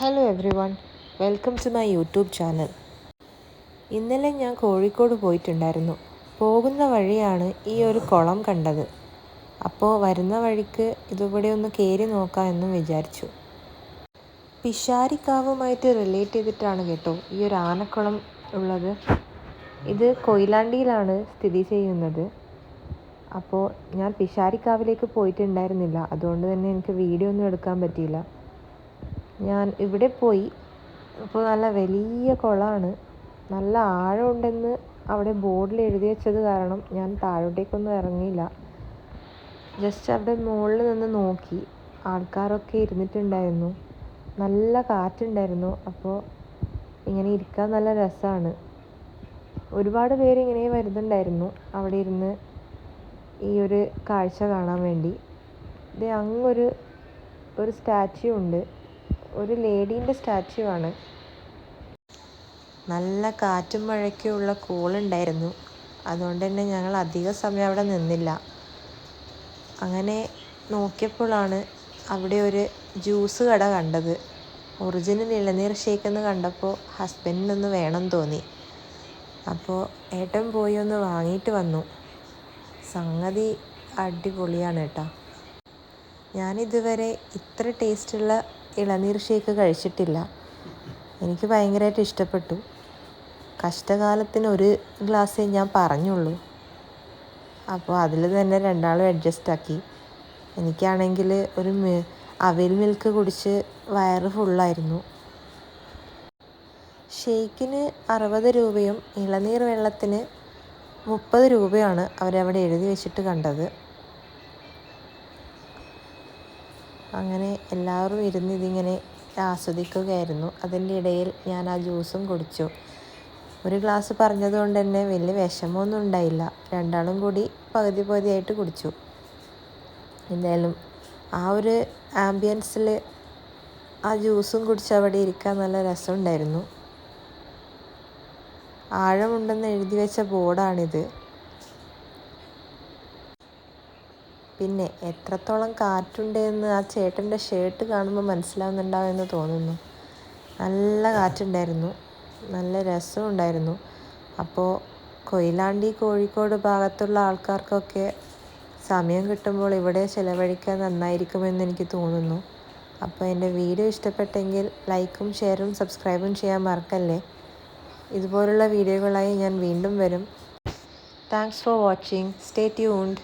Hello everyone welcome to my YouTube channel ഇന്നലെ ഞാൻ കോഴിക്കോട് പോയിട്ടുണ്ടായിരുന്നു. പോകുന്ന വഴിയാണ് ഈ ഒരു കുളം കണ്ടത്. അപ്പോൾ വരുന്ന വഴിക്ക് ഇതിവിടെ ഒന്ന് കയറി നോക്കാം എന്നും വിചാരിച്ചു. പിഷാരിക്കാവുമായിട്ട് റിലേറ്റ് ചെയ്തിട്ടാണ് കേട്ടോ ഈ ഒരു ആനക്കുളം ഉള്ളത്. ഇത് കൊയിലാണ്ടിയിലാണ് സ്ഥിതി ചെയ്യുന്നത്. അപ്പോൾ ഞാൻ പിഷാരിക്കാവിലേക്ക് പോയിട്ടുണ്ടായിരുന്നില്ല. അതുകൊണ്ട് തന്നെ എനിക്ക് വീഡിയോ ഒന്നും എടുക്കാൻ പറ്റിയില്ല. ഞാൻ ഇവിടെ പോയി. അപ്പോൾ നല്ല വലിയ കുളമാണ്. നല്ല ആഴമുണ്ടെന്ന് അവിടെ ബോർഡിൽ എഴുതി വെച്ചത് കാരണം ഞാൻ താഴോട്ടേക്കൊന്നും ഇറങ്ങിയില്ല. ജസ്റ്റ് അവിടെ മുകളിൽ നിന്ന് നോക്കി. ആൾക്കാരൊക്കെ ഇരുന്നിട്ടുണ്ടായിരുന്നു. നല്ല കാറ്റുണ്ടായിരുന്നു. അപ്പോൾ ഇങ്ങനെ ഇരിക്കാൻ നല്ല രസമാണ്. ഒരുപാട് പേര് ഇങ്ങനെ വരുന്നുണ്ടായിരുന്നു. അവിടെ ഇരുന്ന് ഈ ഒരു കാഴ്ച കാണാൻ വേണ്ടി. ഇത് അങ്ങൊരു ഒരു സ്റ്റാച്യു ഉണ്ട്. ഒരു ലേഡീന്റെ സ്റ്റാച്യു ആണ്. നല്ല കാറ്റും മഴയ്ക്കുമുള്ള കൂളുണ്ടായിരുന്നു അതുകൊണ്ട് തന്നെ ഞങ്ങൾ അധിക സമയം അവിടെ നിന്നില്ല. അങ്ങനെ നോക്കിയപ്പോഴാണ് അവിടെ ഒരു ജ്യൂസ് കട കണ്ടത്. ഒറിജിനൽ ഇളനീർ ഷേക്ക് എന്ന് കണ്ടപ്പോൾ ഹസ്ബൻഡിനൊന്ന് വേണം തോന്നി. അപ്പോൾ ഏട്ടൻ പോയി ഒന്ന് വാങ്ങിയിട്ട് വന്നു. സംഗതി അടിപൊളിയാണ് കേട്ടോ. ഞാനിതുവരെ ഇത്ര ടേസ്റ്റുള്ള ഇളനീർ ഷേക്ക് കഴിച്ചിട്ടില്ല. എനിക്ക് ഭയങ്കരമായിട്ട് ഇഷ്ടപ്പെട്ടു. കഷ്ടകാലത്തിന് ഒരു ഗ്ലാസ്സേ ഞാൻ പറഞ്ഞുള്ളൂ. അപ്പോൾ അതിൽ തന്നെ രണ്ടാളും അഡ്ജസ്റ്റ് ആക്കി എനിക്കാണെങ്കിൽ ഒരു അവിൽ മിൽക്ക് കുടിച്ച് വയറ് ഫുള്ളായിരുന്നു. ഷേക്കിന് അറുപത് രൂപയും ഇളനീർ വെള്ളത്തിന് മുപ്പത് രൂപയാണ് അവരവിടെ എഴുതി വെച്ചിട്ട് കണ്ടത്. അങ്ങനെ എല്ലാവരും ഇരുന്ന് ഇതിങ്ങനെ ആസ്വദിക്കുകയായിരുന്നു. അതിന്റെ ഇടയിൽ ഞാൻ ആ ജ്യൂസും കുടിച്ചു. ഒരു ഗ്ലാസ് പറഞ്ഞതുകൊണ്ട് തന്നെ വലിയ വിഷമമൊന്നും ഉണ്ടായില്ല. രണ്ടാളും കൂടി പകുതി പകുതിയായിട്ട് കുടിച്ചു. എന്തായാലും ആ ഒരു ആംബിയൻസിൽ ആ ജ്യൂസും കുടിച്ച് അവിടെ ഇരിക്കാൻ നല്ല രസമുണ്ടായിരുന്നു. ആഴമുണ്ടെന്ന് എഴുതി വെച്ച ബോർഡാണിത്. പിന്നെ എത്രത്തോളം കാറ്റുണ്ട് എന്ന് ആ ചേട്ടന്റെ ഷർട്ട് കാണുമ്പോൾ മനസ്സിലാവുന്നുണ്ടാവുമെന്ന് തോന്നുന്നു. നല്ല കാറ്റുണ്ടായിരുന്നു. നല്ല രസമുണ്ടായിരുന്നു അപ്പോൾ കൊയിലാണ്ടി കോഴിക്കോട് ഭാഗത്തുള്ള ആൾക്കാർക്കൊക്കെ സമയം കിട്ടുമ്പോൾ ഇവിടെ ചിലവഴിക്കാൻ നന്നായിരിക്കുമെന്ന് എനിക്ക് തോന്നുന്നു. അപ്പോൾ എന്റെ വീഡിയോ ഇഷ്ടപ്പെട്ടെങ്കിൽ ലൈക്കും ഷെയറും സബ്സ്ക്രൈബും ചെയ്യാൻ മറക്കല്ലേ? ഇതുപോലുള്ള വീഡിയോകളായി ഞാൻ വീണ്ടും വരും. Thanks for watching stay tuned